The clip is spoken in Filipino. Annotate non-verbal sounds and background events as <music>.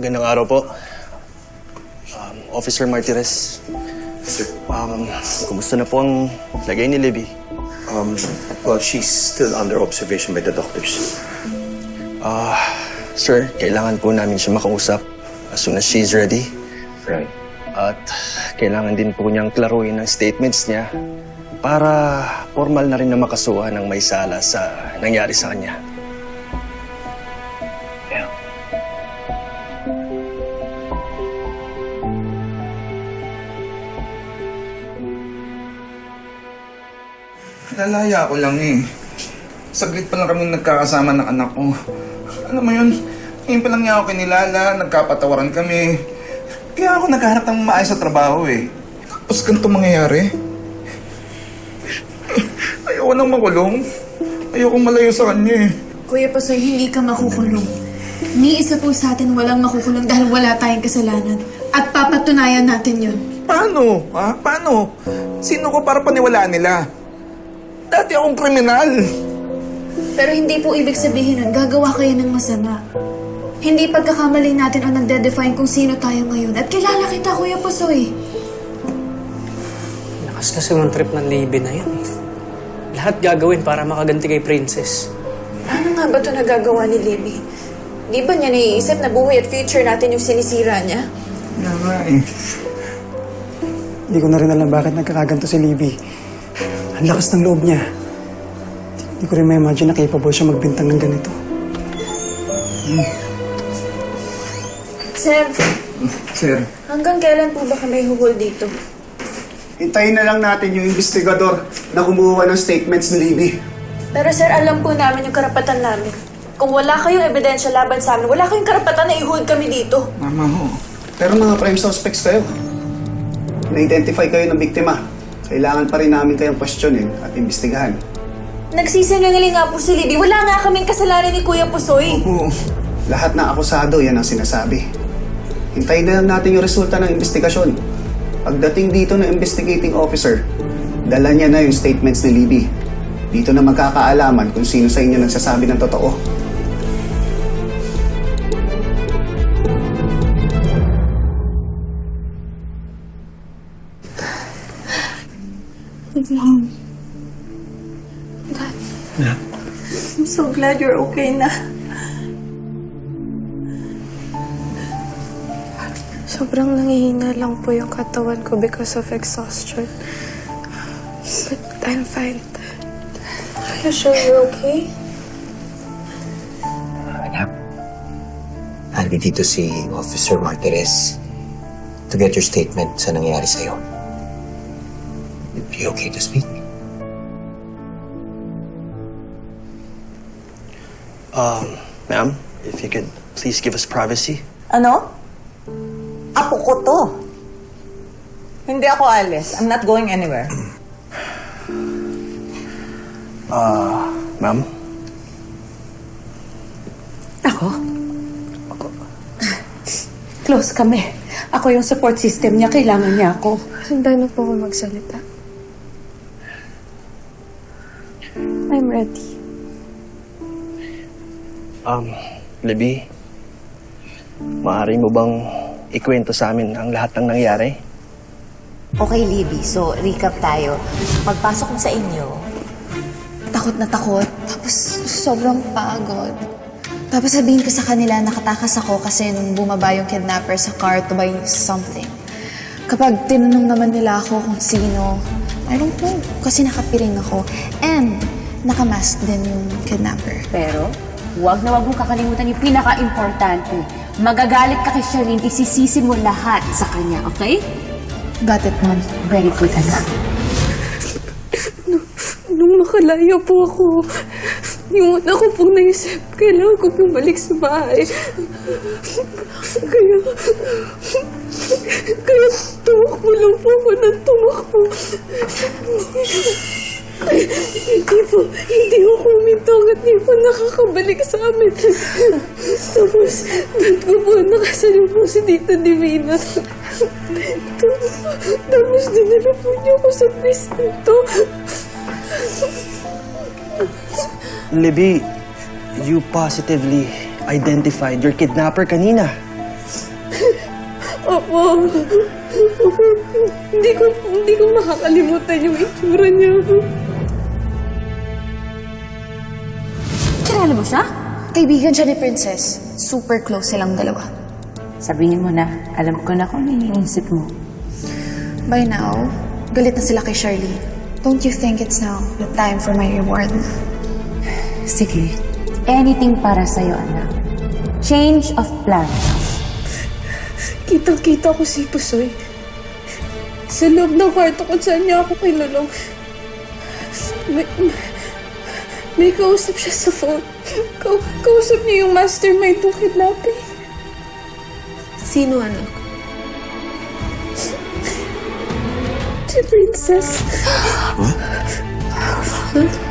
Magandang araw po. Um, Officer Martires. Sir. Um, kumusta na po ang lagay ni Libby? Um, well, she's still under observation by the doctors. Ah, sir, kailangan po namin siya makausap as soon as she's ready. Right. At kailangan din po niyang klaruin ang statements niya para formal na rin na makasuhan ng may sala sa nangyari sa kanya. Lalaya ko lang eh. Saglit pa lang kami nagkakasama ng anak ko. Alam mo yun, ngayon pa lang niya ako kinilala, nagkapatawaran kami. Kaya ako naghahanap ng maayos sa trabaho eh. Tapos ganito mangyayari. Ayoko nang makulong. Ayoko malayo sa kanya eh. Kuya Pasoy, hindi ka makukulong. Ni isa po sa atin walang makukulong dahil wala tayong kasalanan. At papatunayan natin yun. Paano? Ha? Paano? Sino ko para paniwalaan nila? Dati akong kriminal. Pero hindi po ibig sabihin nun, gagawa kayo ng masama. Hindi pagkakamali natin ang nagde-define kung sino tayo ngayon. At kilala kita, Kuya Pasoy. Lakas kasi ng trip ng Navy na yan eh. Lahat gagawin para makaganti kay Princess. Ano nga ba ito nagagawa ni Libby? Di ba niya naiisip na buhay at future natin yung sinisira niya? Nga nga eh. Hindi ko na rin alam bakit nagkakaganto si Libby. Ang lakas ng loob niya. Hindi ko rin ma-imagine na capable siya magbintang ng ganito. Sir, Sir. hanggang kailan po ba kami huhol dito? Hintayin na lang natin yung investigador na kumuha ng statements ni Libby. Pero sir, alam po namin yung karapatan namin. Kung wala kayong ebidensya laban sa amin, wala kayong karapatan na i-hold kami dito. Mama ho. Pero mga prime suspects kayo. Na-identify kayo ng biktima. Kailangan pa rin namin kayong questionin at imbestigahan. Nagsisinungaling nga po si Libby. Wala nga kaming kasalanan ni Kuya Pusoy. Oo. Lahat ng akusado, yan ang sinasabi. Hintayin na lang natin yung resulta ng investigasyon. Pagdating dito ng investigating officer, dala niya na yung statements ni Libby. Dito na magkakaalaman kung sino sa inyo nagsasabi ng totoo. Mom. Dad. I'm so glad you're okay na. Sobrang nangihina lang po yung katawan ko because of exhaustion. But I'm fine. Are you sure you're okay? Anak, nandito si Officer Martirez to get your statement sa nangyari sa'yo. Are you okay to speak? Um, ma'am, if you could please give us privacy. Ano? Apo ko to. Hindi ako alis. I'm not going anywhere. <clears throat> Ah, ma'am, Ako? Close kami. Ako yung support system niya. Kailangan niya ako. Handa na po ako magsalita. I'm ready. um, Libby, maaari mo bang ikwento sa amin ang lahat ng nangyari? Okay, Libby. So, recap tayo. Pagpasok ko sa inyo, Takot na takot. Tapos sobrang pagod. Tapos sabihin ko sa kanila nakatakas ako kasi nung bumaba yung kidnapper sa car to buy something. Kapag tinanong naman nila ako kung sino, I don't know. Kasi nakapiring ako. And nakamask din yung kidnapper. Pero, huwag na huwag mong kakalimutan yung pinaka-importante. Magagalit ka kay Charlene, isisisi mo lahat sa kanya, okay? Got it, Mom. Very good, anak. Nung makalaya po ako, yung una ko pong naisip, kailangan ko bumalik sa bahay. Kaya, kaya tumakbo lang po ako ng tumakbo. Hindi po, hindi ko kuminto at hindi po nakakabalik sa amin. Tapos, doon ko po nakasalubong si Tita Divina. Tapos dinala po niya ako sa presinto. Libby, you positively identified your kidnapper kanina. Opo. Opo. Hindi ko, hindi ko makakalimutan yung itsura niya. Kilala mo siya? Kaibigan siya ni Princess. Super close silang dalawa. Sabihin mo na, alam ko na kung ano iniisip mo. By now, galit na sila kay Charlie. Don't you think it's now the time for my reward? Sige, anything para sa'yo, anak. Change of plans. Kitang-kita ko si Pusoy. Sa loob ng kwarto kung saan niya ako kinulong. May, may kausap siya sa phone. Ka- kausap niya yung mastermind ng kidnapping. Sino anak? Si Princess. What?